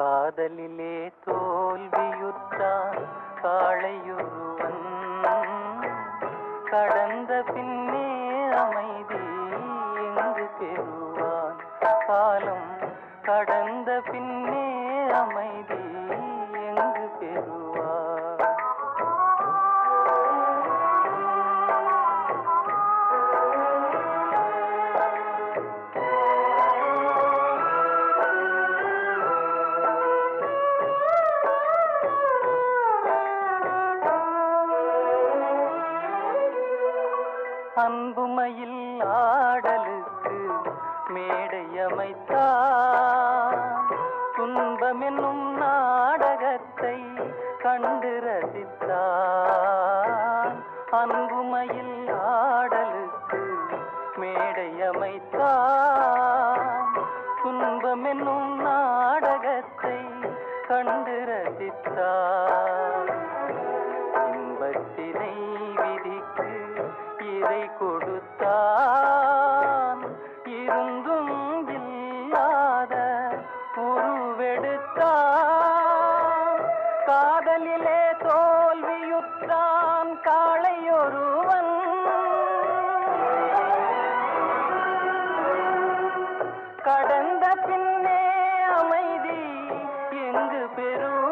காதலிலே தோல்வியுற்றான் காளையுருவன். கடந்த பின்னே அமைதி எங்கு பெறுவான். காலம் கடந்த பின்னே அமைதி எங்கு பெறுவான். அன்புமையில் ஆடலுக்கு மேடை அமைத்தான் துன்பமென்னும் நாடகத்தை கண்டு ரசித்தான். அன்புமையில் ஆடலுக்கு மேடை அமைத்தான் துன்பமென்னும் நாடகத்தை கண்டு ரசித்தான். யாரை கொடுத்தான். இருந்தும் இல்லாத உருவெடுத்தான். காதலிலே தோல்வியுற்றான் காளையொருவன். கடந்த பின்னே அமைதி எங்கு பெறும்.